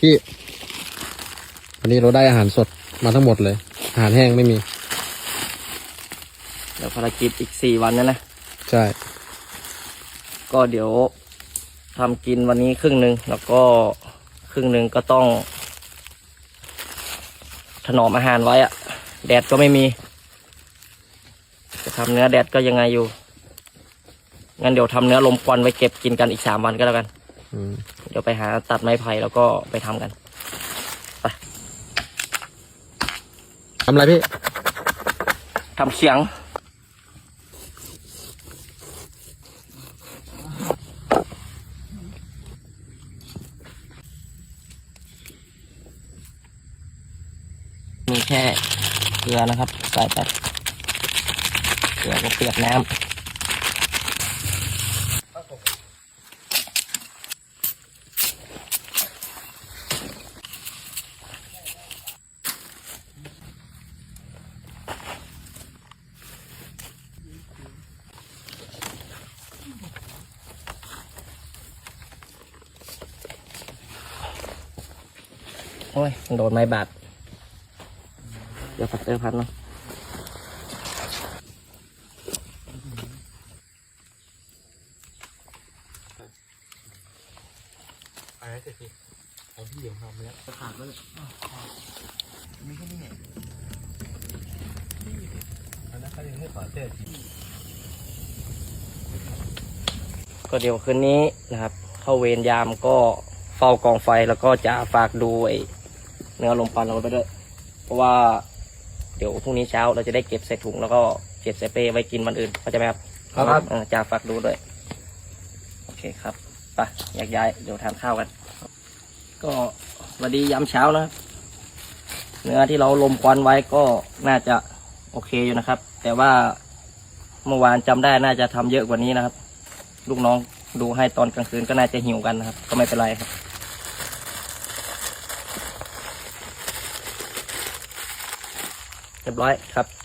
พี่วันนี้เราได้อาหารสดมาทั้งหมดเลย อาหารแห้งไม่มี เดี๋ยวภารกิจอีกสี่วันนะนะ ใช่ ก็เดี๋ยวทำกินวันนี้ครึ่งหนึ่งแล้วก็ครึ่งหนึ่งก็ต้อง ถนอมอาหารไว้อะแดดก็ไม่มี จะทำเนื้อแดดก็ยังไงอยู่ งั้นเดี๋ยวทำเนื้อลมควันไว้เก็บกินกันอีกสามวันก็แล้วกันอืม เดี๋ยวไปหาตัดไม้ไผ่แล้วก็ไปทำกันทำอะไรพี่ทำเขียงมีแค่เกลือนะครับใส่ไปเกลือก็เปียกน้ำ โอ้ย โดนไม้บาด เดี๋ยวพัตเตอร์พัดเนาะอะไรเสร็จพี่เอาพี่เดี๋ยวทำแล้วขาดแล้วไม่ใช่นี่ไงอันนั้นเขาจะให้ขอเสื้อทีก็เดี๋ยวคืนนี้นะครับ เข้าเวรยามก็เฝ้ากองไฟแล้วก็จะฝากดูไอ้ เนื้อลมปันเราไปด้วย เพราะว่าเดี๋ยวพรุ่งนี้เช้าเราจะได้เก็บใส่ถุงแล้วก็เก็บใส่เป้ไว้กินวันอื่นเข้าใจไหมครับครับเออจ่าฝากดูด้วย โอเคครับไปแยกย้ายเดี๋ยวทานข้าวกัน ก็สวัสดียามเช้านะครับเนื้อที่เราลมควันไว้ก็น่าจะโอเคอยู่นะครับ แต่ว่าเมื่อวานจำได้น่าจะทำเยอะกว่านี้นะครับ ลูกน้องดูให้ตอนกลางคืนก็น่าจะหิวกันนะครับ ก็ไม่เป็นไรครับ เรียบร้อยครับ